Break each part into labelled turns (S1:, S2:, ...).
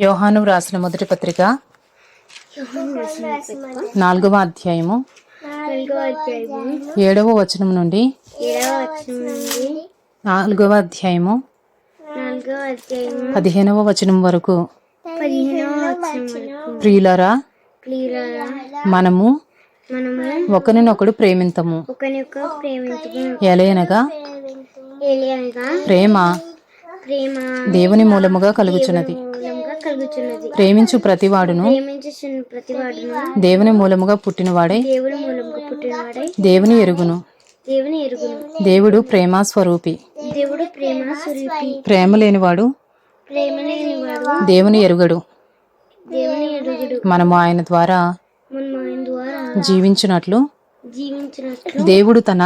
S1: యోహాను రాసిన మొదటి పత్రిక నాలుగవ అధ్యాయము. ఏడవ వచనం నుండి నాలుగవ అధ్యాయము. పదిహేనవ వచనం వరకు. ప్రియులరా మనము ఒకరినొకడు ప్రేమింతము. ఎలయనగా ప్రేమ దేవుని మూలముగా కలుగుచున్నది.
S2: మూలంగా కలుగుతున్నది
S1: ప్రేమించు ప్రతివాడును
S2: ప్రేమించుచున్న ప్రతివాడును
S1: దేవుని మూలముగా పుట్టినవాడై
S2: మూలంగా పుట్టినవాడై
S1: దేవుని ఎరుగును.
S2: దేవుని ఎరుగును.
S1: దేవుడు ప్రేమ స్వరూపి.
S2: దేవుడు ప్రేమ స్వరూపి.
S1: ప్రేమ లేనివాడు
S2: ప్రేమ లేనివాడు
S1: దేవుని ఎరుగడు.
S2: దేవుని ఎరుగుడు.
S1: మనము ఆయన ద్వారా
S2: మనం ఆయన ద్వారా
S1: జీవించినట్లు
S2: జీవించినట్లు
S1: దేవుడు తన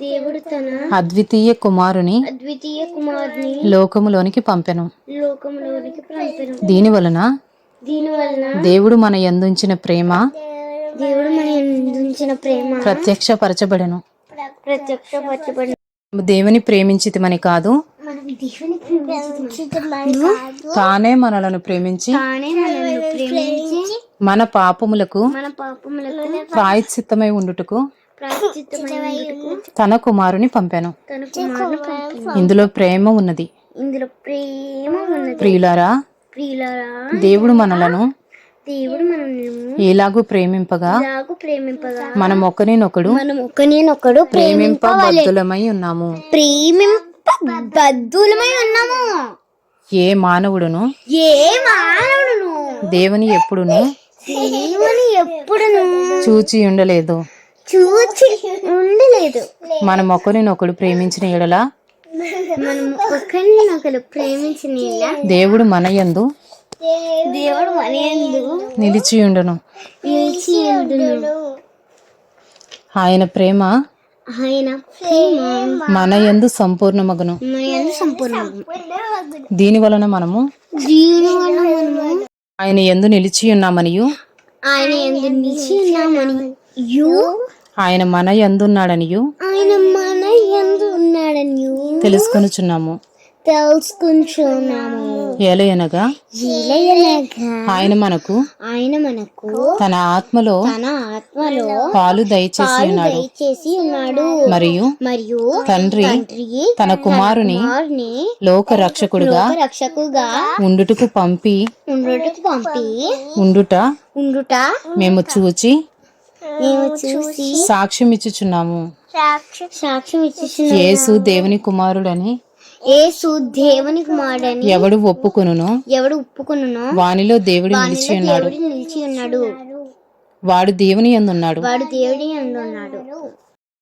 S2: దేవుడు తన
S1: అద్వితీయ కుమారుని
S2: అద్వితీయ కుమారుని
S1: లోకములోనికి పంపెను.
S2: లోకంలోనికి పంపెను.
S1: దీని వలన
S2: దీని వలన
S1: దేవుడు మన యందుంచిన ప్రేమ
S2: దేవుడు మన అందించిన ప్రేమ
S1: ప్రత్యక్షపరచబడెను. దేవుని ప్రేమించితిమని కాదు
S2: మనం దేవుని ప్రేమించదు
S1: తానే మనలను ప్రేమించి
S2: తానే మనల్ని ప్రేమించి
S1: మన పాపములకు
S2: మన పాపములకు
S1: ప్రాయశ్చిత్తమై ఉండుటకు తన కుమారుని పంపెను. ఇందులో ప్రేమ ఉన్నది.
S2: ఇందులో ప్రేమ ఉన్నది.
S1: ప్రియులారా
S2: ప్రియులరా
S1: దేవుడు మనలను
S2: దేవుడు మనల్ని
S1: ఎలాగూ ప్రేమింపగా
S2: ప్రేమింపగా
S1: మనం ఒకరినొకడు
S2: మనం ఒకరినొకడు
S1: ప్రేమింపబద్ధులమై ఉన్నాము.
S2: ప్రేమింపబద్ధులమై ఉన్నాము.
S1: ఏ మానవుడును
S2: ఏ మానవుడును?
S1: దేవుని ఎప్పుడును
S2: దేవుని ఎప్పుడును?
S1: చూచి ఉండలేదు
S2: చూచి ఉండలేదు.
S1: మనం ఒకరినొకడు ప్రేమించిన ఎడల?
S2: మనం ప్రేమించిన యెడల
S1: దేవుడు మన యందు
S2: దేవుడు మన యందు
S1: ఆయన ప్రేమ
S2: ఆయన
S1: మన
S2: మన యందు సంపూర్ణము
S1: దీని వలన మనము ఆయన యందు నిలిచి ఉన్నామనియు.
S2: ఆయన యందు నిలిచి ఉన్నామని
S1: ఆయన మన యందున్నాడనియు
S2: ఆయన మన యందు ఉన్నాడని
S1: తెలుసుకొనుచున్నాము.
S2: తెలుసుకుంటున్నాము
S1: ఏలయనగా
S2: ఇలయనగా
S1: ఆయన మనకు
S2: ఆయన మనకు
S1: తన ఆత్మలో
S2: తన ఆత్మలో
S1: పాలు దయచేసి ఉన్నాడు.
S2: దయచేసి ఉన్నాడు.
S1: మరియు
S2: మరియు
S1: తండ్రి తన కుమారుని లోక రక్షకుడుగా
S2: రక్షకుగా
S1: ఉండుటకు పంపి
S2: ఉండుటకు పంపి
S1: ఉండుట
S2: ఉండుట
S1: మేము చూచి
S2: మేము చూసి
S1: సాక్ష్యం ఇచ్చుచున్నాము
S2: సాక్ష్యం
S1: యేసు దేవుని కుమారుడని
S2: యేసు దేవుని కుమారుడని
S1: ఎవడు ఒప్పుకొనునో?
S2: ఎవడు ఒప్పుకున్నో?
S1: వానిలో దేవుడు నిలిచి ఉన్నాడు.
S2: నిలిచి ఉన్నాడు.
S1: వాడు దేవుని యందున్నాడు
S2: వాడు దేవుడి అందు ఉన్నాడు